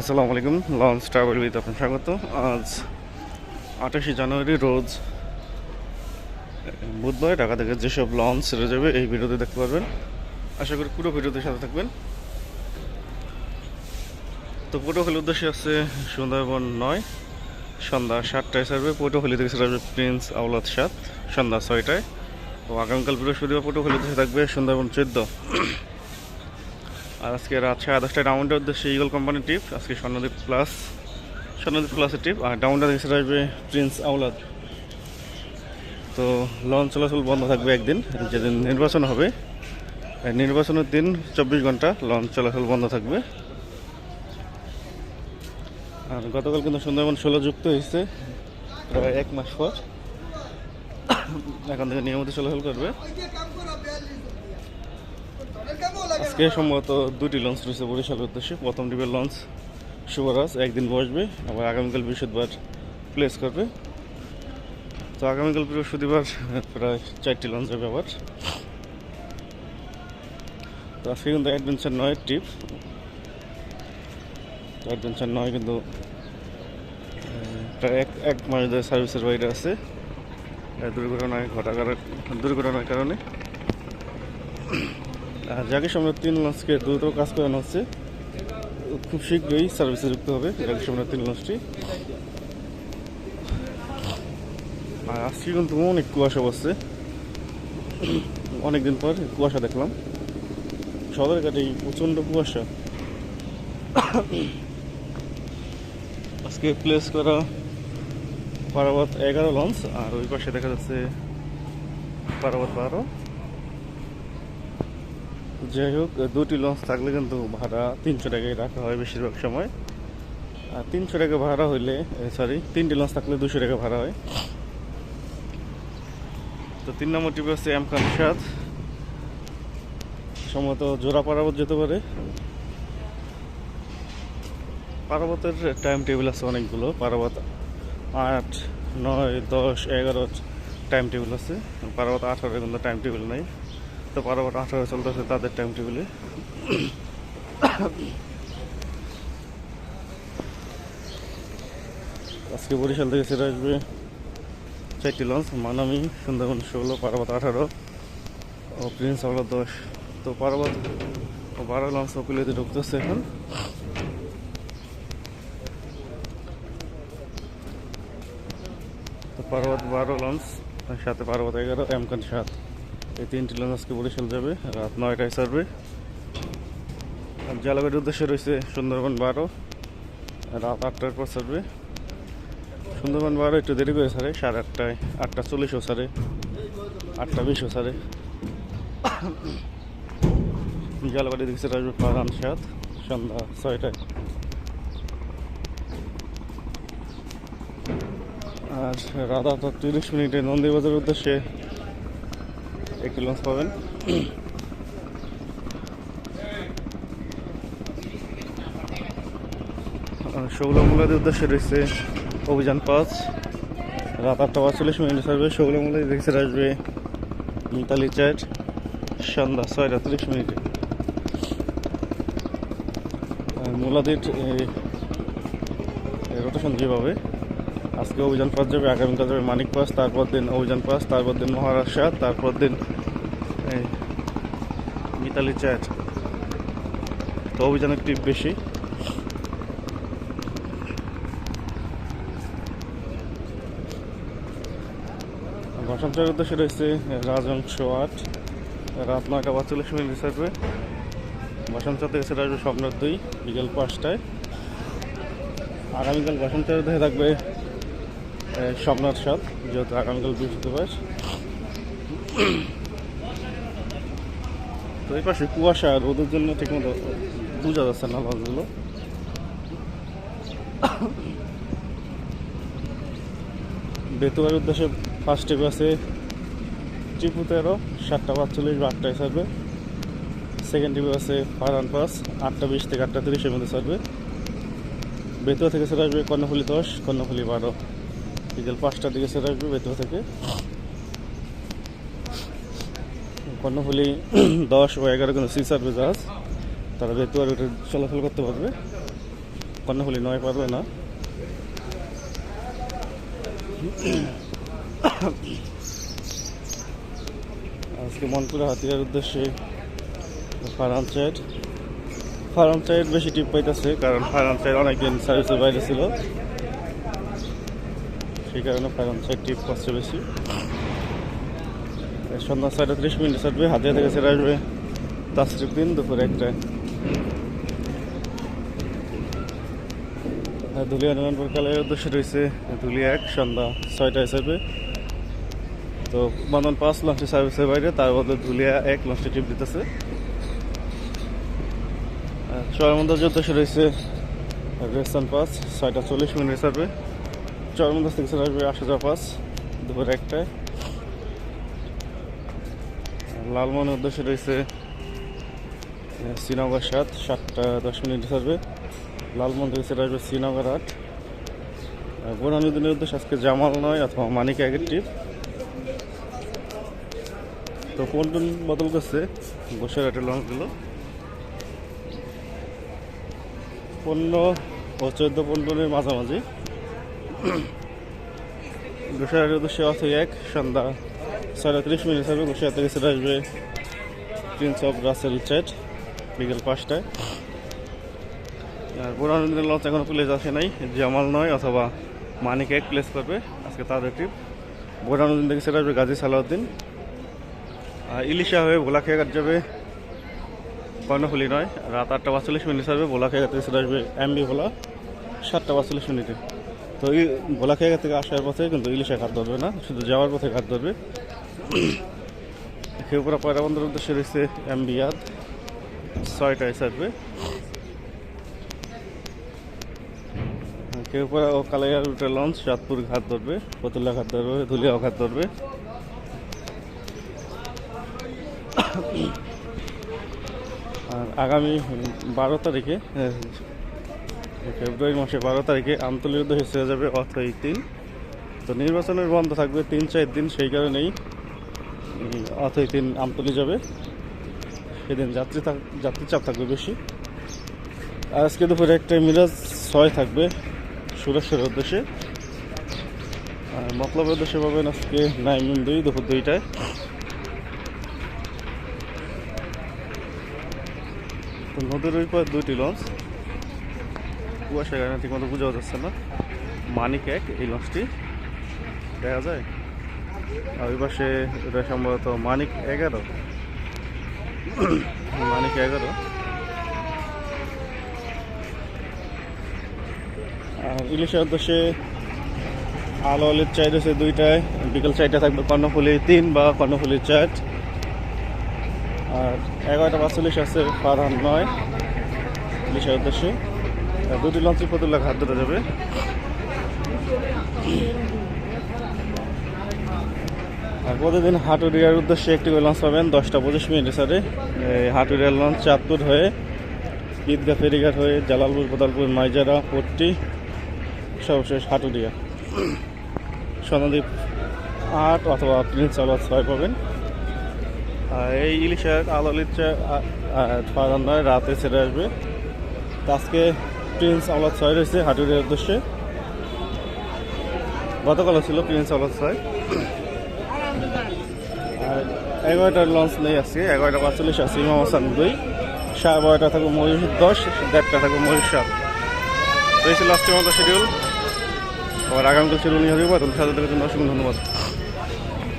আসসালামু আলাইকুম launch travel with আপনার স্বাগত। আজ আঠাশে জানুয়ারি রোজ বুধবার ঢাকা থেকে যেসব লঞ্চ ছেড়ে যাবে এই ভিডিওতে দেখতে পারবেন। আশা করি পুরো ভিডিওতে সাথে থাকবেন। তো পটুয়াখালীর উদ্দেশ্যে আছে সুন্দরবন নয়, সন্ধ্যা সাতটায় ছাড়বে, পটুয়াখালী থেকে ছেড়ে আসবে প্রিন্স আওলাদ সাত, সন্ধ্যা ছয়টায়। ও আগামীকাল বৃহস্পতিবার পটুয়াখালী উদ্দেশ্যে থাকবে সুন্দরবন চোদ্দ। আর আজকে রাত সাড়ে দশটায় ডাউনটার উদ্দেশ্যে ইগল কোম্পানির টিপ আজকে স্বর্ণদ্বীপ প্লাস স্বর্ণদ্বীপ প্লাসের টিপ আর ডাউনটা সেটা আসবে প্রিন্স আউলাদ তো লঞ্চ চলাচল বন্ধ থাকবে একদিন, যেদিন নির্বাচন হবে নির্বাচনের দিন চব্বিশ ঘণ্টা লঞ্চ চলাচল বন্ধ থাকবে। আর গতকাল কিন্তু সুন্দরবন ষোলো যুক্ত হয়েছে, প্রায় এক মাস পর, এখন থেকে নিয়মিত চলাচল করবে। আজকে সম্ভবত দুটি লঞ্চ রয়েছে বরিশালের উদ্দেশ্যে। প্রথম ডিপের লঞ্চ শুভরাজ, একদিন বসবে, আবার আগামীকাল বৃহস্পতিবার প্লেস করবে। তো আগামীকাল বৃহস্পতিবার প্রায় চারটি লঞ্চ যাবে আবার। তো আজকে কিন্তু অ্যাডভেঞ্চার নয় ট্রিপ অ্যাডভেঞ্চার নয় কিন্তু প্রায় এক এক মাস ধরে সার্ভিসের বাইরে আছে। দুর্ঘটনায়, ঘটাকার, দুর্ঘটনার কারণে। জাকির সামনে তিন লঞ্চকে দ্রুত কাজ করানো হচ্ছে খুব শীঘ্রই সার্ভিসে যুক্ত হবে জাকির সামনে তিন লঞ্চটি। আর আজকে কিন্তু অনেক কুয়াশা বসছে অনেকদিন পর কুয়াশা দেখলাম। সদর কাটেই প্রচণ্ড কুয়াশা। আজকে প্লেস করা পারাবত এগারো লঞ্চ, আর ওই পাশে দেখা যাচ্ছে পারাবত বারো। যাই হোক, দুটি লঞ্চ থাকলে কিন্তু ভাড়া তিনশো টাকায় রাখা হয় বেশিরভাগ সময়। আর তিনশো টাকা ভাড়া হইলে সরি তিনটি লঞ্চ থাকলে দুশো টাকা ভাড়া হয়। তো তিন নম্বর টিপে হচ্ছে এম খান সাদ সম্ভবত জোড়া পারাবত যেতে পারে। পারাবতের টাইম টেবিল আছে অনেকগুলো। পারাবত আট, নয়, দশ, এগারো টাইম টেবিল আছে। পারাবত আঠারো কিন্তু টাইম টেবিল নাই। তো পারাবত আঠারো চলতেছে তাদের টাইম টেবিলে আজকে বরিশাল থেকে সেটা আসবে। চারটি লঞ্চ, মানামি, সুন্দরবন ষোলো পারাবত আঠারো ও প্রিন্স হলো দশ। তো পারাবত ও বারো লঞ্চ ওপিলিতে ঢুকতেছে এখন। তো পার্বত বারো লঞ্চ, সাথে পার্বত এগারো এমকান সাত। এই তিনটি লঞ্চ আজকে বরিশাল যাবে, রাত নয়টায় ছাড়বে। আর জালাবাড়ির উদ্দেশ্যে রয়েছে সুন্দরবন বারো, রাত আটটার পর ছাড়বে। সুন্দরবন বারো একটু দেরি করে ছাড়ে, সাড়ে আটটায়, আটটা চল্লিশও ছাড়ে, আটটা বিশও ছাড়ে। জালাবাড়ি দিকে সেটা আসবে পারান সাত সন্ধ্যা ছয়টায়। আর রাত আটটা তিরিশ মিনিটে নন্দীবাজারের উদ্দেশ্যে একটি লঞ্চ পাবেন শৌলামুলাদের উদ্দেশ্যে রয়েছে অভিযান পাঁচ। রাত আটটা পাঁচচল্লিশ মিনিটে ছাড়বে শৌলামুলা দেখছে আসবে মিতালি চার সন্ধ্যা ছয়টা তিরিশ মিনিটে। মুলাদির রোটেশন যেভাবে আজকে অভিযান পাস যাবে আগামীকাল যাবে মানিক পাস, তারপর দিন অভিযান পাস, তারপর দিন মহারাষ্ট্র, তারপর দিন মিতালি চ্যাট। তো অভিযানের টিপ বেশি। ভাষান্তরের উদ্দেশ্যে রয়েছে রাজংশ আট রাত নয়টা পাঁচচল্লিশ মিনিট হিসাবে। বসন্ত থেকে সেটা আসবে স্বপ্নের দুই, বিকেল পাঁচটায়। আগামীকাল বসন্তের দেখে থাকবে স্বপ্নাথ সাত যেহেতু আগামীকাল বৃহস্পতিবার তো এই পাশে কুয়াশা আর রোদের জন্য ঠিকমতো বোঝা যাচ্ছে না লঞ্চগুলো বেতুয়ার উদ্দেশ্যে ফার্স্ট টিপ আছে টিপু তেরো সাতটা পাঁচচল্লিশ বা আটটায় ছাড়বে। সেকেন্ড টিপু আছে ফারান পাস, আটটা বিশ থেকে আটটা তিরিশের মধ্যে ছাড়বে। বেতুয়া থেকে সেটা আসবে কর্ণফুলি দশ, কর্ণফুলি বারো। বিকেল পাঁচটার দিকে সেটা আসবে বেতুয়া থেকে। কর্ণফুলি দশ ও এগারো কিন্তু সি সার্ভিস জাহাজ তারা বেতুয়া ওটা চলাচল করতে পারবে। কর্ণফুলি নয় পারবে না। আজকে মনপুরা হাতিয়ার উদ্দেশ্যে ফারাম চাইড ফারাম চাইড বেশি টিপ পাইতেছে, কারণ ফারাম চাইড অনেকদিন সার্ভিসের বাইরে ছিল। সেই কারণে ফারাম চাইড টিপ পাচ্ছে বেশি। সন্ধ্যা ছয়টা ত্রিশ মিনিট ছাড়বে হাতে থেকে ছেড়ে আসবে তাস্ত্রিক দিন দুপুরে একটায়। ধুলিয়া নির্মাণপুর কালের উদ্দেশ্যে রয়েছে ধুলিয়া এক, সন্ধ্যা ছয়টা হিসাবে তো বন্ধন পাঁচ লঞ্চের সার্ভিসের বাইরে, তার বদলে ধুলিয়া এক, লঞ্চে টিপ দিতেছে। চরমন্দার উদ্দেশ্যে রয়েছে রেস্তান পাস ছয়টা চল্লিশ মিনিট হিসাবে চরমন্দাস থেকে চলে আসবে আসা পাস, দুপুর একটায়। লালমোহনের উদ্দেশ্যে রয়েছে শ্রীনগর সাত, সাতটা দশ মিনিট হিসাবে লালমোহন থেকে সেটা আসবে শ্রীনগর আট। বোনানুদ্দিনের উদ্দেশ্যে আজকে জামাল নয় অথবা মানিক আগের ট্রিপ। তো পন্টন বদল করছে বসেরহাটের লঞ্চগুলো পনেরো ও চোদ্দ পন্টনের মাঝামাঝি। গোসাইহাটের উদ্দেশ্যে অথ এক, সন্ধ্যা ছয়টা তিরিশ মিনিট হবে গোসাইহাট থেকে সেটা আসবে প্রিন্স অফ রাসেল চ্যাট বিকেল পাঁচটায়। আর বোরানুদ্দিনের লঞ্চ এখনও প্লেস আসে নাই, জামাল নয় অথবা মানিক এক প্লেস করবে, আজকে তাদের ট্রিপ বোরানুদ্দিন থেকে সেটা আসবে গাজী সালাউদ্দিন। আর ইলিশা হয়ে ভোলাখিয়াঘাট যাবে, কর্ণফুলি নয়। রাত আটটা পাঁচচল্লিশ মিনিট আসবে ভোলাখিয়াঘাট থেকে সেটা আসবে এমবি ভোলা, সাতটা পাঁচচল্লিশ মিনিটে। তো এই ভোলাখিয়াঘাট থেকে আসার পথে কিন্তু ইলিশা ঘাট ধরবে না, শুধু যাওয়ার পথে ঘাট ধরবে খেপুরা পয়রা বন্দরের উদ্দেশ্যে রয়েছে এমবি ইয়াদ ছয়টায় ছাড়বে কেউপাড়া ও কালাইয়ার রুটে লঞ্চ, চাঁদপুর ঘাট ধরবে, পতুল্লা ঘাট ধরবে, ধুলিয়াও ঘাট ধরবে। আর আগামী বারো তারিখে ফেব্রুয়ারি মাসে বারো তারিখে আমতলির উদ্দেশ্যে ছেড়ে যাবে অথই তিন। তো নির্বাচনের বন্ধ থাকবে তিন চার দিন, সেই কারণেই অথই তিন আমতলি যাবে। সেদিন যাত্রী থাক, যাত্রী চাপ থাকবে বেশি। আর আজকে দুপুরে একটা মিরাজ ছয় থাকবে সুরেশ্বরের উদ্দেশ্যে। আর মতলবের উদ্দেশ্যে পাবেন আজকে নাইমিন দুই, দুপুর দুইটায়। তো নদীর ওই পর দুইটি লঞ্চ। কুয়াশা কারণে ঠিক মতো বোঝা যাচ্ছে না। মানিক এক, এই লঞ্চটি। দেখা যায়। আর ওই পাশে এটা সম্ভবত মানিক এগারো। মানিক এগারো। আর ইলিশের উদ্দেশ্যে আলো আলির চাই রয়েছে দুইটায়। বিকেল চারটা থাকবে কর্ণফুলি তিন বা কর্ণফুলি চার আর এগারোটা পাঁচচল্লিশ আছে ফারহান নয়। ইলিশের উদ্দেশ্যে। দুটি লঞ্চের ফতুল্লা ঘাট ধরে যাবে। আর প্রতিদিন হাটুরিয়ার উদ্দেশ্যে একটি করে লঞ্চ পাবেন দশটা পঁচিশ মিনিট স্যারে হাটুরিয়ার লঞ্চ চাঁদপুর হয়ে ঈদগাহ ফেরিঘাট হয়ে, জালালপুর, কোদালপুর, মাইজারা, পট্টি, সর্বশেষ হাটুরিয়া। সোনাদ্বীপ আট অথবা প্রিন্স আলাদ ছয় পাবেন। আর এই ইলিশের আলালির ফারান নয় রাতে ছেড়ে আসবে। আজকে প্রিন্স আলাদ ছয় রয়েছে হাটুরিয়ার উদ্দেশ্যে। গতকালও ছিল প্রিন্স ছয় আর এগারোটার লঞ্চ নেই আজকে, এগারোটা পাঁচচল্লিশ আছে, ইমাম হাসান দুই, সাড়ে বারোটা থাকবে ময়ূর দশ, দেড়টা থাকবে ময়ূর সাত। ছিল আজকের মতো শিডিউল আবার আগামীকাল শিডিউল নিয়ে হবে। তাদের সাথে জন্য অসংখ্য ধন্যবাদ।